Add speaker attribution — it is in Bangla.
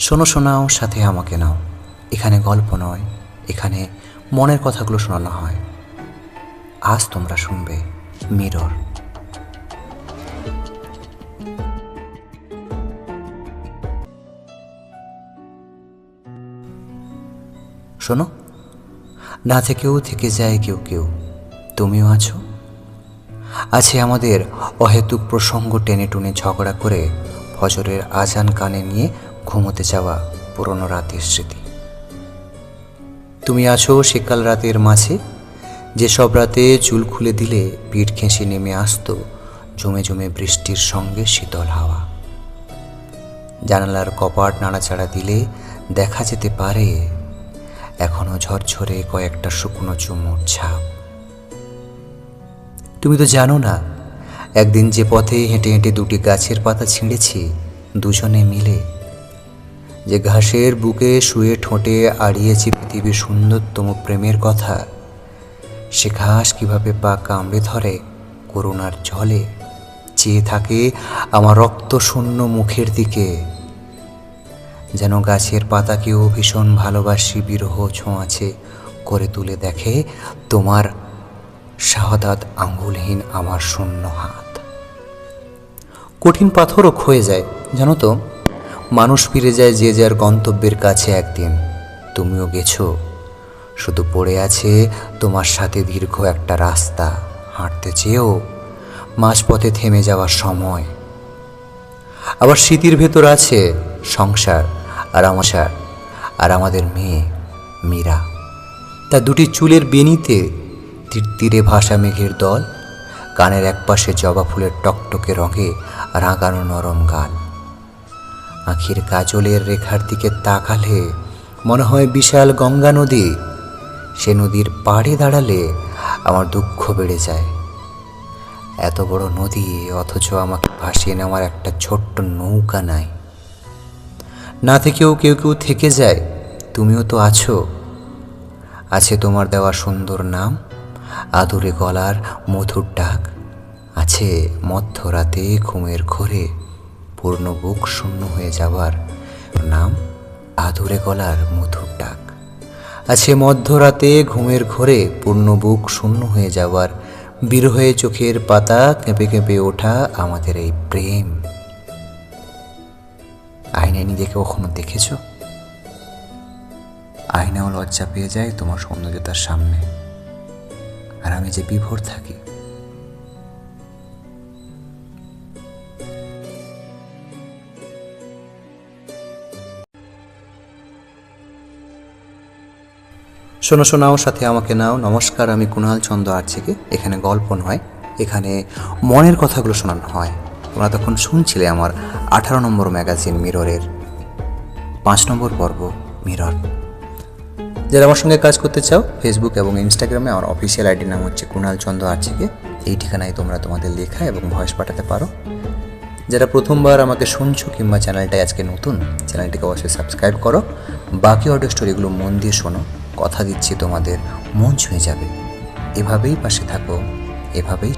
Speaker 1: শোনো শোনাও, সাথে আমাকে নাও। এখানে গল্প নয়, এখানে মনের কথাগুলো শোনানো হয়। আজ তোমরা শুনবে মিরর। শোনো, না থেকেও থেকে যায় কেউ কেউ, তুমিও আছো? আছে আমাদের অহেতুক প্রসঙ্গ টেনে টুনে ঝগড়া করে ফজরের আজান কানে নিয়ে ঘুমোতে যাওয়া পুরনো রাতের স্মৃতি। তুমি আছো সেকাল রাতের মাঝে, যেসব রাতে চুল খুলে দিলে পিঠ ঘেঁষে নেমে আসতো জমে জমে বৃষ্টির সঙ্গে শীতল হাওয়া। জানালার কপাট নাড়াচাড়া দিলে দেখা যেতে পারে এখনও ঝরঝরে কয়েকটা শুকনো চুমুর ছাপ। তুমি তো জানো না, একদিন যে পথে হেঁটে হেঁটে দুটি গাছের পাতা ছিঁড়েছি, দুজনে মিলে যে ঘাসের বুকে শুয়ে ঠোঁটে আড়িয়েছি পৃথিবীর সুন্দরতম প্রেমের কথা। সে ঘাস কীভাবে পা কামড়ে ধরে, করুণার জলে চেয়ে থাকে আমার রক্ত শূন্য মুখের দিকে। যেন গাছের পাতাকেও ভীষণ ভালোবাসি বিরহ ছোঁয়াছে করে তুলে দেখে তোমার শাহাদাত আঙ্গুলহীন আমার শূন্য হাত। কঠিন পাথরও ক্ষয়ে যায়, জানো তো? মানুষ ফিরে যায় যে যার গন্তব্যের কাছে একদিন। তুমিও গেছো। শুধু পড়ে আছে তোমার সাথে দীর্ঘ একটা রাস্তা। হাঁটতে চেয়েও মাঝপথে থেমে যাওয়ার সময়। আবার স্মৃতির ভেতর আছে সংসার, আর আমাশার আর আমাদের মেয়ে, মীরা। তা দুটি চুলের বেনিতে তীর তীরে ভাসা মেঘের দল, কানের একপাশে জবা ফুলের টকটকে রঙে রাঙানো নরম গাল। আখির কাজলের রেখার দিকে তাকালে মনে হয় বিশাল গঙ্গা নদী। সে নদীর পাড়ে দাঁড়ালে আমার দুঃখ বেড়ে যায়। এত বড় নদী, অথচ আমাকে ভাসিয়ে নেওয়ার একটা ছোট্ট নৌকা নাই। না থেকেও কেউ কেউ থেকে যায়, তুমিও তো আছো। আছে তোমার দেওয়া সুন্দর নাম, আদুরে গলার মধুর ডাক। আছে মধ্যরাতে ঘুমের ঘোরে। পূর্ণ বুক শূন্য হয়ে যাবার নাম আধুরে গলার মধুর ডাক। আছে মধ্যরাতে ঘুমের ঘোরে পূর্ণ বুক শূন্য হয়ে যাওয়ার বিরহে চোখের পাতা কেঁপে কেঁপে ওঠা আমাদের এই প্রেম। আয়নায় নিজেকে কখনো দেখেছ? আয়নাও লজ্জা পেয়ে যায় তোমার সৌন্দর্যতার সামনে। আর আমি যে বিভোর থাকি শোনো শোনাও সাথে আমাকে নাও। নমস্কার, আমি কুণাল চন্দ্র আর্চিকে এখানে গল্প নয়, এখানে মনের কথাগুলো শোনানো হয়। তোমরা তখন শুনছিলে আমার আঠারো নম্বর ম্যাগাজিন মিররের পাঁচ নম্বর পর্ব, মিরর। যারা আমার সঙ্গে কাজ করতে চাও ফেসবুক এবং ইনস্টাগ্রামে আমার অফিসিয়াল আইডির নাম হচ্ছে কুণাল চন্দ্র আর্চিকে এই ঠিকানায় তোমরা তোমাদের লেখা এবং ভয়েস পাঠাতে পারো। যারা প্রথমবার আমাকে শুনছো কিংবা চ্যানেলটায় আজকে নতুন চ্যানেলটিকে অবশ্যই সাবস্ক্রাইব করো। বাকি অডিও স্টোরিগুলো মন দিয়ে শোনো। কথা দিচ্ছি তোমাদের মন ছুঁয়ে যাবে। এভাবেই পাশে থাকো এভাবেই